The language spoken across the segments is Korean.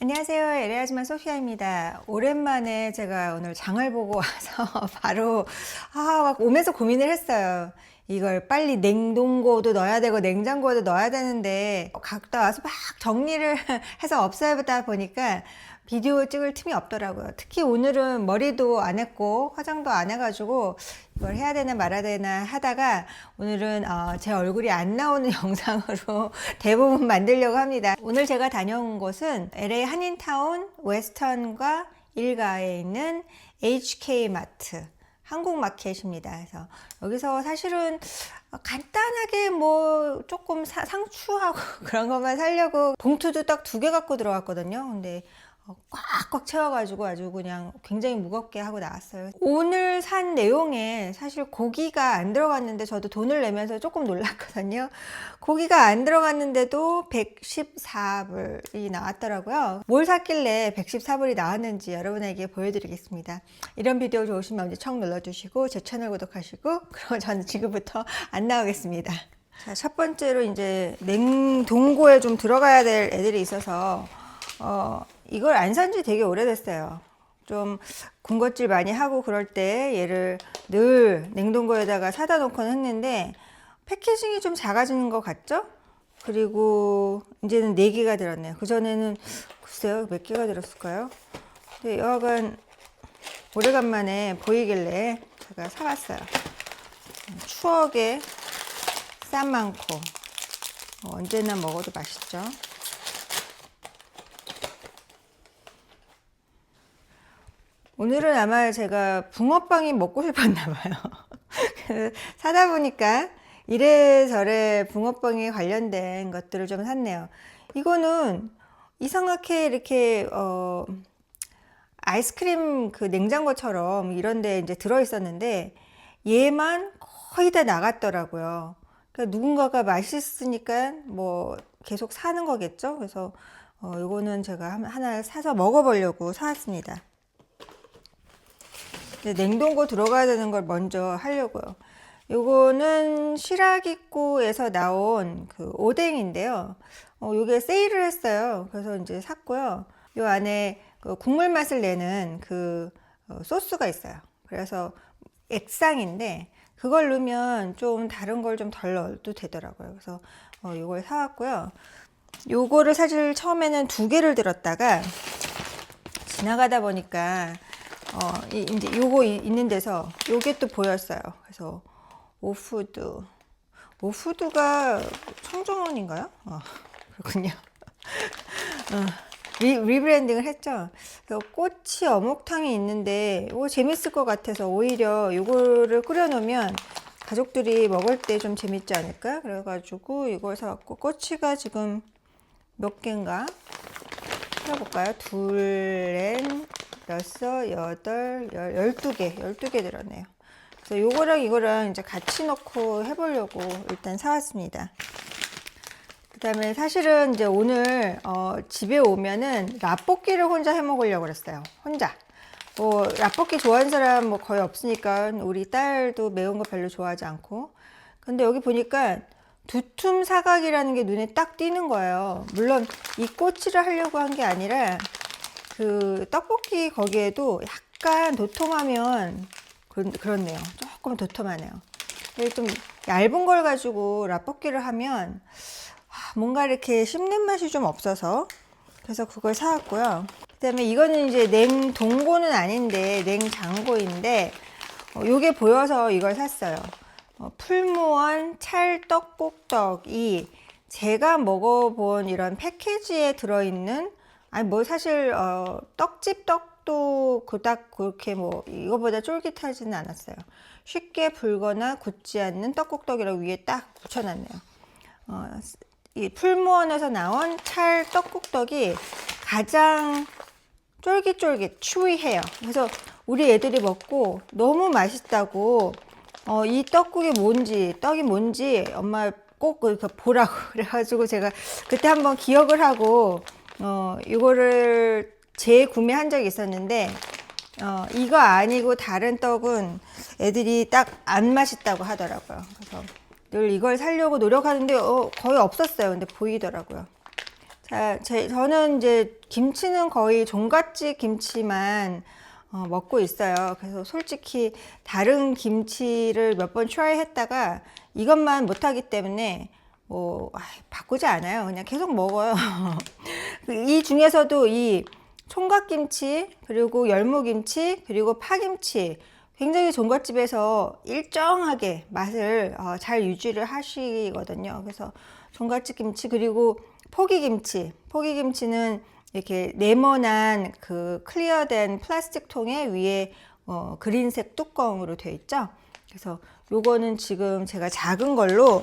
안녕하세요. 에레아즈만 소피아입니다. 오랜만에 제가 오늘 장을 보고 와서 바로 아, 막 오면서 고민을 했어요. 이걸 빨리 냉동고도 넣어야 되고 냉장고에도 넣어야 되는데 갔다 와서 막 정리를 해서 없애다 보니까 비디오 찍을 틈이 없더라고요. 특히 오늘은 머리도 안 했고 화장도 안 해가지고 이걸 해야 되나 말아야 되나 하다가 오늘은 어, 제 얼굴이 안 나오는 영상으로 대부분 만들려고 합니다. 오늘 제가 다녀온 곳은 LA 한인타운 웨스턴과 일가에 있는 HK 마트. 한국 마켓입니다. 그래서 여기서 사실은 간단하게 뭐 조금 사- 상추하고 그런 것만 사려고 봉투도 딱 두 개 갖고 들어왔거든요. 근데 어, 꽉꽉 채워가지고 아주 그냥 굉장히 무겁게 하고 나왔어요. 오늘 산 내용에 사실 고기가 안 들어갔는데 저도 돈을 내면서 조금 놀랐거든요. 고기가 안 들어갔는데도 114불이 나왔더라고요. 뭘 샀길래 114불이 나왔는지 여러분에게 보여드리겠습니다. 이런 비디오 좋으시면 언제 청 눌러주시고 제 채널 구독하시고 그럼 저는 지금부터 안 나오겠습니다. 자, 첫 번째로 이제 냉동고에 좀 들어가야 될 애들이 있어서 어, 이걸 안 산 지 되게 오래됐어요. 좀 군것질 많이 하고 그럴 때 얘를 늘 냉동고에다가 사다 놓곤 했는데 패키징이 좀 작아지는 것 같죠? 그리고 이제는 4개가 들었네요. 그전에는 글쎄요, 몇 개가 들었을까요? 근데 여하간 오래간만에 보이길래 제가 사봤어요. 추억의 쌈 많고 어, 언제나 먹어도 맛있죠. 오늘은 아마 제가 붕어빵이 먹고 싶었나 봐요. 그래서 사다 보니까 이래저래 붕어빵에 관련된 것들을 좀 샀네요. 이거는 이상하게 이렇게 어 아이스크림 그 냉장고처럼 이런데 이제 들어 있었는데 얘만 거의 다 나갔더라고요. 그러니까 누군가가 맛있으니까 뭐 계속 사는 거겠죠. 그래서 어 이거는 제가 한- 하나 사서 먹어보려고 사왔습니다. 냉동고 들어가야 되는 걸 먼저 하려고요. 요거는 시라기꼬에서 나온 그 오뎅인데요. 어, 요게 세일을 했어요. 그래서 이제 샀고요. 요 안에 그 국물 맛을 내는 그 어, 소스가 있어요. 그래서 액상인데 그걸 넣으면 좀 다른 걸 좀 덜 넣어도 되더라고요. 그래서 어, 요걸 사왔고요. 요거를 사실 처음에는 두 개를 들었다가 지나가다 보니까 어, 이, 이제 요거 이- 있는 데서 요게 또 보였어요. 그래서 오푸드. 오푸드가 청정원인가요? 어, 그렇군요. 어, 리, 리브랜딩을 했죠. 그래서 꼬치 어묵탕이 있는데 이거 재밌을 것 같아서 오히려 요거를 끓여놓으면 가족들이 먹을 때 좀 재밌지 않을까? 그래가지고 이걸 사왔고 꼬치가 지금 몇 개인가? 해볼까요? 둘, 넷, 여섯, 여덟, 열, 열두 개, 열두 개 들었네요. 그래서 요거랑 이거랑 이제 같이 넣고 해보려고 일단 사왔습니다. 그 다음에 사실은 이제 오늘 어, 집에 오면은 라볶이를 혼자 해 먹으려고 그랬어요. 혼자. 뭐 라볶이 좋아하는 사람 뭐 거의 없으니까 우리 딸도 매운 거 별로 좋아하지 않고. 근데 여기 보니까 두툼 사각이라는 게 눈에 딱 띄는 거예요. 물론 이 꼬치를 하려고 한 게 아니라 그 떡볶이 거기에도 약간 도톰하면 그런, 그렇네요. 조금 도톰하네요. 좀 얇은 걸 가지고 라볶이를 하면 아, 뭔가 이렇게 씹는 맛이 좀 없어서 그래서 그걸 사왔고요. 그다음에 이거는 이제 냉동고는 아닌데 냉장고인데 어, 요게 보여서 이걸 샀어요. 어, 풀무원 찰떡국떡이 제가 먹어본 이런 패키지에 들어있는 아니 뭐 사실 어, 떡집 떡도 그닥 그렇게 뭐 이거보다 쫄깃하지는 않았어요. 쉽게 불거나 굳지 않는 떡국떡이라고 위에 딱 붙여놨네요. 어, 이 풀무원에서 나온 찰 떡국떡이 가장 쫄깃쫄깃 추위해요. 그래서 우리 애들이 먹고 너무 맛있다고 어, 이 떡국이 뭔지 떡이 뭔지 엄마 꼭 보라고 그래가지고 제가 그때 한번 기억을 하고 어, 이거를 재구매한 적이 있었는데 어, 이거 아니고 다른 떡은 애들이 딱 안 맛있다고 하더라고요. 그래서 늘 이걸 사려고 노력하는데 어, 거의 없었어요. 근데 보이더라고요. 자, 제, 저는 이제 김치는 거의 종갓집 김치만 어, 먹고 있어요. 그래서 솔직히 다른 김치를 몇 번 트라이 했다가 이것만 못하기 때문에 뭐 아, 바꾸지 않아요. 그냥 계속 먹어요. 이 중에서도 이 총각김치 그리고 열무김치 그리고 파김치 굉장히 종갓집에서 일정하게 맛을 어, 잘 유지를 하시거든요. 그래서 종갓집 김치 그리고 포기김치 포기김치는 이렇게 네모난 그 클리어된 플라스틱 통에 위에 어, 그린색 뚜껑으로 되어 있죠. 그래서 요거는 지금 제가 작은 걸로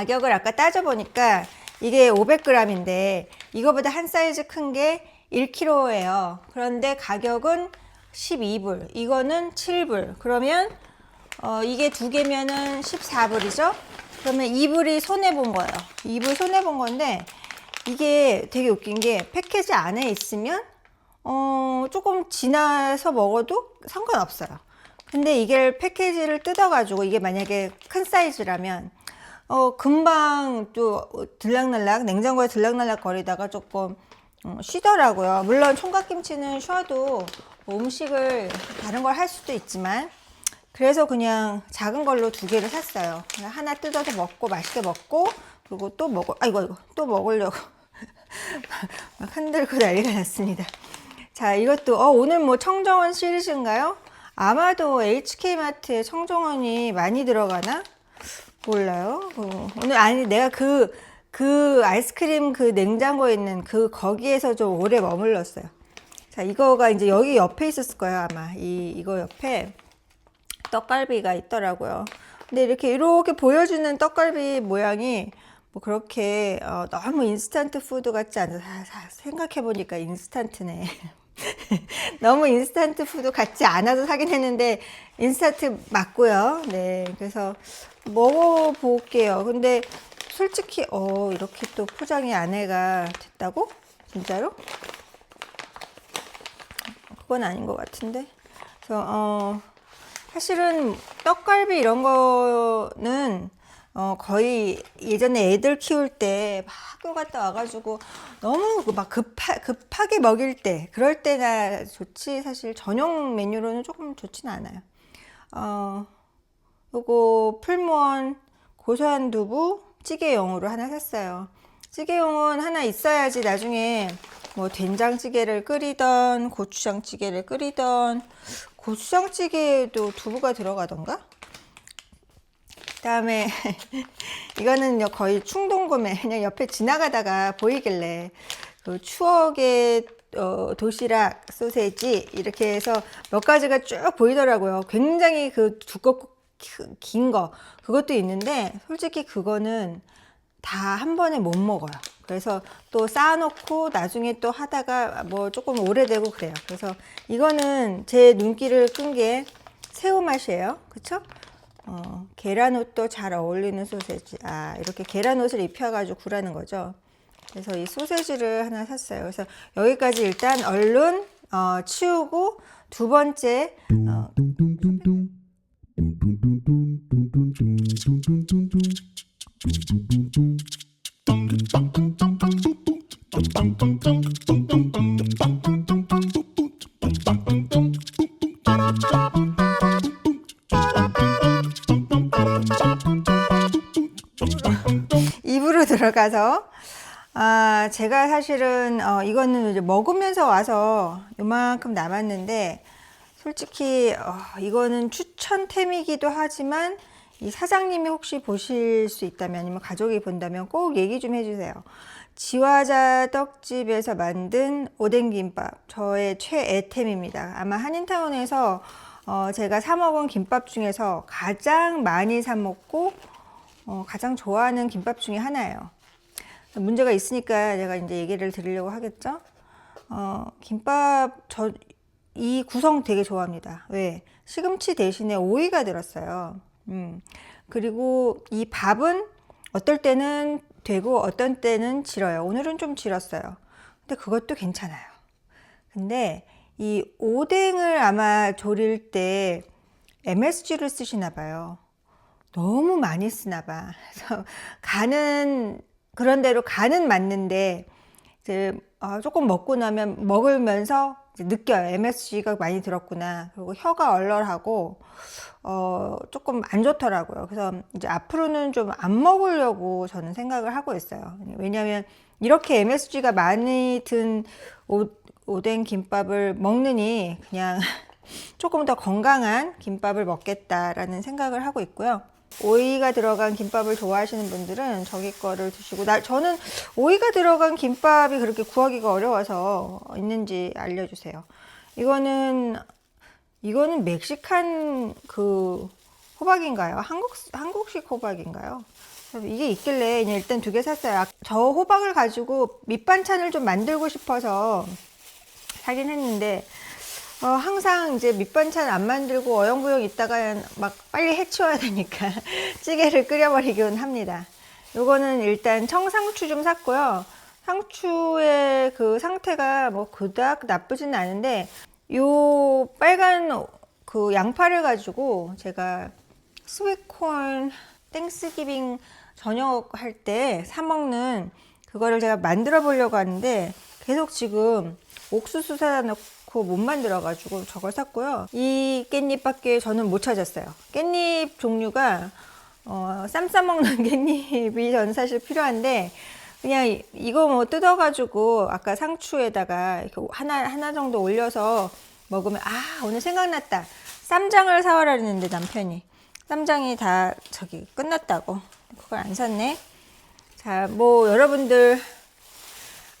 가격을 아까 따져보니까 이게 500g인데 이거보다 한 사이즈 큰 게 1kg예요. 그런데 가격은 12불. 이거는 7불. 그러면 어, 이게 두 개면은 14불이죠? 그러면 2불이 손해 본 거예요. 2불 손해 본 건데 이게 되게 웃긴 게 패키지 안에 있으면 어, 조금 지나서 먹어도 상관없어요. 근데 이게 패키지를 뜯어가지고 이게 만약에 큰 사이즈라면 어, 금방 또 들락날락, 냉장고에 들락날락 거리다가 조금 어, 쉬더라고요. 물론 총각김치는 쉬어도 뭐 음식을 다른 걸 할 수도 있지만 그래서 그냥 작은 걸로 두 개를 샀어요. 하나 뜯어서 먹고 맛있게 먹고 그리고 또 먹어 아이고 이거 또 먹으려고 막 흔들고 난리가 났습니다. 자 이것도 어, 오늘 뭐 청정원 시리즈인가요? 아마도 HK마트에 청정원이 많이 들어가나? 몰라요. 어, 오늘 아니 내가 그, 그 아이스크림 그 냉장고에 있는 그 거기에서 좀 오래 머물렀어요. 자, 이거가 이제 여기 옆에 있었을 거예요, 아마. 이, 이거 옆에 떡갈비가 있더라고요. 근데 이렇게 이렇게 보여주는 떡갈비 모양이 뭐 그렇게 어, 너무 인스턴트 푸드 같지 않아서 생각해 보니까 인스턴트네. 너무 인스턴트 푸드 같지 않아서 사긴 했는데 인스턴트 맞고요. 네, 그래서 먹어볼게요. 근데 솔직히 어 이렇게 또 포장이 안에가 됐다고? 진짜로? 그건 아닌 것 같은데. 그래서 어 사실은 떡갈비 이런 거는 어, 거의 예전에 애들 키울 때막 학교 갔다 와가지고 너무 막 급하, 급하게 먹일 때, 그럴 때나 좋지. 사실 저녁 메뉴로는 조금 좋진 않아요. 어, 요거 풀무원 고소한 두부 찌개용으로 하나 샀어요. 찌개용은 하나 있어야지 나중에 뭐 된장찌개를 끓이던 고추장찌개를 끓이던 고추장찌개에도 두부가 들어가던가? 그다음에 이거는 거의 충동구매 그냥 옆에 지나가다가 보이길래 그 추억의 어, 도시락 소세지 이렇게 해서 몇 가지가 쭉 보이더라고요. 굉장히 그 두껍고 긴 거 그것도 있는데 솔직히 그거는 다 한 번에 못 먹어요. 그래서 또 쌓아놓고 나중에 또 하다가 뭐 조금 오래되고 그래요. 그래서 이거는 제 눈길을 끈 게 새우 맛이에요. 그쵸? 어, 계란옷도 잘 어울리는 소세지. 아, 이렇게 계란옷을 입혀가지고 구라는 거죠. 그래서 이 소세지를 하나 샀어요. 그래서 여기까지 일단 얼른 어, 치우고 두 번째 어, 입으로 들어가서. 아 제가 사실은 어, 이거는 이제 먹으면서 와서 요만큼 남았는데 솔직히 어, 이거는 추천템이기도 하지만 이 사장님이 혹시 보실 수 있다면 아니면 가족이 본다면 꼭 얘기 좀 해주세요. 지화자 떡집에서 만든 오뎅김밥 저의 최애템입니다. 아마 한인타운에서 어, 제가 사 먹은 김밥 중에서 가장 많이 사 먹고 어, 가장 좋아하는 김밥 중에 하나예요. 문제가 있으니까 제가 이제 얘기를 드리려고 하겠죠. 어, 김밥 저 이 구성 되게 좋아합니다. 왜? 시금치 대신에 오이가 들었어요. 음. 그리고 이 밥은 어떨 때는 되고 어떤 때는 질어요. 오늘은 좀 질었어요. 근데 그것도 괜찮아요. 근데 이 오뎅을 아마 조릴 때 MSG를 쓰시나 봐요. 너무 많이 쓰나 봐. 그래서 간은 그런 대로 간은 맞는데 이제 아, 조금 먹고 나면 먹으면서 느껴요. MSG가 많이 들었구나. 그리고 혀가 얼얼하고 어, 조금 안 좋더라고요. 그래서 이제 앞으로는 좀 안 먹으려고 저는 생각을 하고 있어요. 왜냐하면 이렇게 MSG가 많이 든 오, 오뎅 김밥을 먹느니 그냥 조금 더 건강한 김밥을 먹겠다라는 생각을 하고 있고요. 오이가 들어간 김밥을 좋아하시는 분들은 저기 거를 드시고 나 저는 오이가 들어간 김밥이 그렇게 구하기가 어려워서 있는지 알려주세요. 이거는 이거는 멕시칸 그 호박인가요? 한국 한국식 호박인가요? 이게 있길래 일단 두 개 샀어요. 아, 저 호박을 가지고 밑반찬을 좀 만들고 싶어서 사긴 했는데 어, 항상 이제 밑반찬 안 만들고 어영부영 있다가 막 빨리 해치워야 되니까 찌개를 끓여버리곤 합니다. 요거는 일단 청상추 좀 샀고요. 상추의 그 상태가 뭐 그닥 나쁘진 않은데 요 빨간 그 양파를 가지고 제가 스위콘 땡스기빙 저녁 할 때 사 먹는 그거를 제가 만들어 보려고 하는데 계속 지금 옥수수 사다 놓고 못 만들어 가지고 저걸 샀고요. 이 깻잎밖에 저는 못 찾았어요. 깻잎 종류가 어, 쌈 싸 먹는 깻잎이 저는 사실 필요한데 그냥 이- 이거 뭐 뜯어 가지고 아까 상추에다가 하나 하나 정도 올려서 먹으면 아 오늘 생각났다. 쌈장을 사와라 했는데 남편이 쌈장이 다 저기 끝났다고 그걸 안 샀네. 자, 뭐 여러분들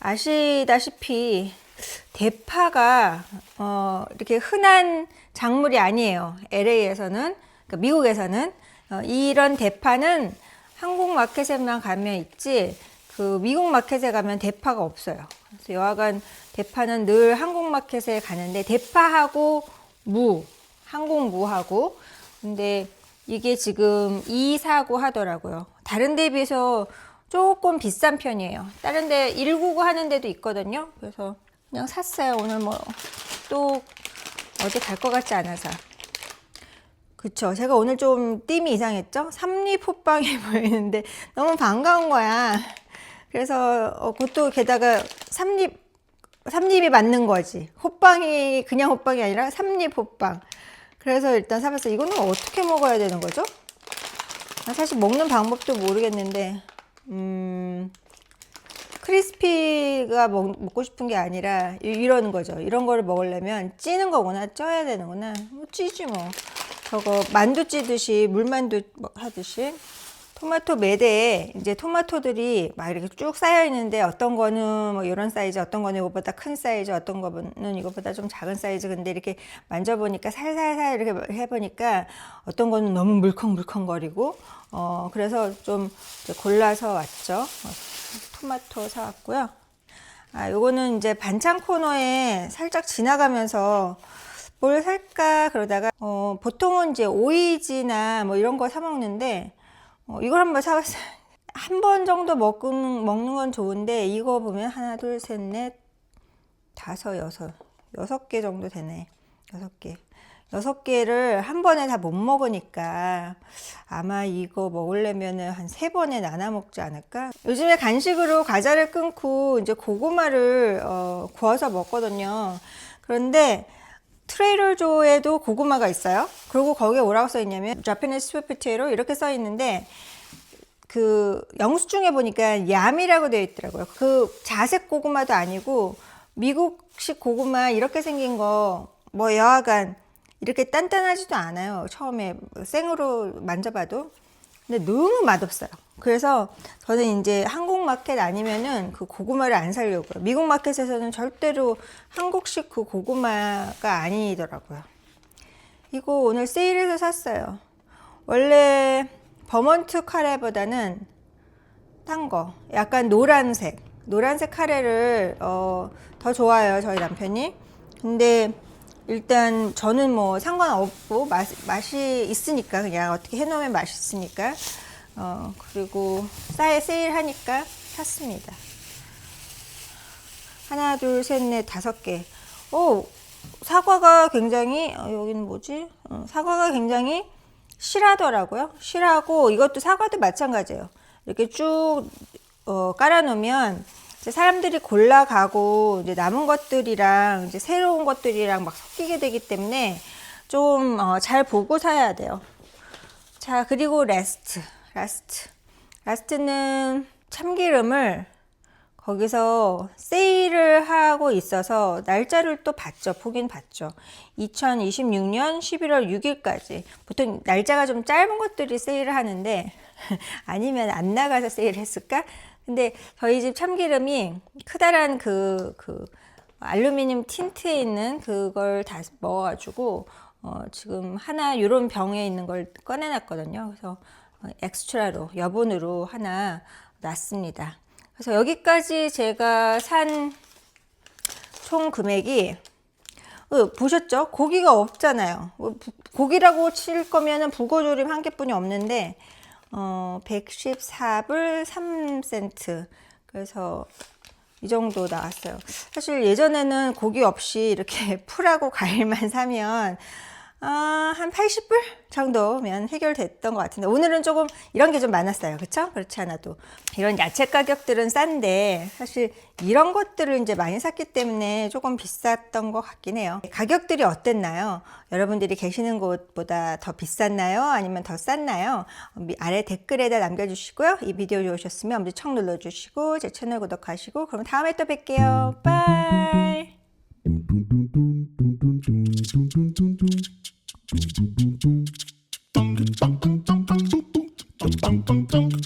아시다시피 대파가 어, 이렇게 흔한 작물이 아니에요. LA에서는 그러니까 미국에서는 어, 이런 대파는 한국 마켓에만 가면 있지 그 미국 마켓에 가면 대파가 없어요. 그래서 여하간 대파는 늘 한국 마켓에 가는데 대파하고 무, 한국 무하고 근데 이게 지금 249 하더라고요. 다른 데 비해서 조금 비싼 편이에요. 다른 데 199 하는 데도 있거든요. 그래서 그냥 샀어요. 오늘 뭐 또 어디 갈것 같지 않아서. 그쵸. 제가 오늘 좀 띠이 이상했죠? 삼립 호빵이 보이는데 너무 반가운 거야. 그래서 어, 그것도 게다가 삼립, 삼립이 맞는 거지. 호빵이 그냥 호빵이 아니라 삼립 호빵. 그래서 일단 사봤어요. 이거는 어떻게 먹어야 되는 거죠? 나 사실 먹는 방법도 모르겠는데, 음, 크리스피가 먹, 먹고 싶은 게 아니라 이- 이러는 거죠. 이런 거를 먹으려면 찌는 거구나, 쪄야 되는구나. 뭐 찌지 뭐. 저거 만두 찌듯이 물만두 뭐 하듯이 토마토 매대에 이제 토마토들이 막 이렇게 쭉 쌓여 있는데 어떤 거는 뭐 이런 사이즈, 어떤 거는 이거보다 큰 사이즈, 어떤 거는 이거보다 좀 작은 사이즈. 근데 이렇게 만져보니까 살살살 이렇게 해보니까 어떤 거는 너무 물컹물컹거리고 어 그래서 좀 이제 골라서 왔죠. 어, 토마토 사왔고요. 아, 요거는 이제 반찬 코너에 살짝 지나가면서 뭘 살까 그러다가 어, 보통은 이제 오이지나 뭐 이런 거 사 먹는데 어, 이걸 한번 사봤어요. 한 번 정도 먹는 먹는 건 좋은데 이거 보면 하나 둘 셋 넷 다섯 여섯 여섯 개 정도 되네. 여섯 개. 여섯 개를 한 번에 다 못 먹으니까 아마 이거 먹으려면은 한 세 번에 나눠 먹지 않을까? 요즘에 간식으로 과자를 끊고 이제 고구마를 어, 구워서 먹거든요. 그런데 트레이더조에도 고구마가 있어요. 그리고 거기에 뭐라고 써 있냐면 Japanese sweet potato 이렇게 써 있는데 그 영수증에 보니까 얌이라고 되어 있더라고요. 그 자색 고구마도 아니고 미국식 고구마 이렇게 생긴 거 뭐 여하간 이렇게 단단하지도 않아요. 처음에 생으로 만져봐도. 근데 너무 맛없어요. 그래서 저는 이제 한국 마켓 아니면은 그 고구마를 안 사려고요. 미국 마켓에서는 절대로 한국식 그 고구마가 아니더라고요. 이거 오늘 세일해서 샀어요. 원래 버먼트 카레보다는 딴 거, 약간 노란색, 노란색 카레를 어, 더 좋아해요, 저희 남편이. 근데 일단 저는 뭐 상관없고 맛, 맛이 있으니까 그냥 어떻게 해놓으면 맛있으니까 어, 그리고 싸에 세일하니까 샀습니다. 하나, 둘, 셋, 넷, 다섯 개. 오, 사과가 굉장히, 어, 여기는 뭐지? 어, 사과가 굉장히 실하더라고요. 실하고 이것도 사과도 마찬가지예요. 이렇게 쭉 어, 깔아놓으면 이제 사람들이 골라가고 이제 남은 것들이랑 이제 새로운 것들이랑 막 섞이게 되기 때문에 좀잘 보고 사야 돼요. 자, 그리고 라스트. 라스트. 라스트는 참기름을 거기서 세일을 하고 있어서 날짜를 또 봤죠. 보긴 봤죠. 2026년 11월 6일까지. 보통 날짜가 좀 짧은 것들이 세일을 하는데 아니면 안 나가서 세일했을까? 근데 저희 집 참기름이 크다란 그, 그 알루미늄 틴트에 있는 그걸 다 먹어가지고 어, 지금 하나 이런 병에 있는 걸 꺼내놨거든요. 그래서 어, 엑스트라로 여분으로 하나 놨습니다. 그래서 여기까지 제가 산 총 금액이 어, 보셨죠? 고기가 없잖아요. 어, 부- 고기라고 칠 거면은 불고조림 한 개뿐이 없는데 어, 114불 3센트. 그래서 이 정도 나왔어요. 사실 예전에는 고기 없이 이렇게 풀하고 과일만 사면 아, 한 80불 정도면 해결됐던 것 같은데 오늘은 조금 이런 게 좀 많았어요. 그렇죠? 그렇지 않아도 이런 야채 가격들은 싼데 사실 이런 것들을 이제 많이 샀기 때문에 조금 비쌌던 것 같긴 해요. 가격들이 어땠나요? 여러분들이 계시는 곳보다 더 비쌌나요? 아니면 더 쌌나요? 미- 아래 댓글에다 남겨주시고요. 이 비디오 좋으셨으면 엄지척 눌러주시고 제 채널 구독하시고 그럼 다음에 또 뵐게요. 빠이. dum dum dum dum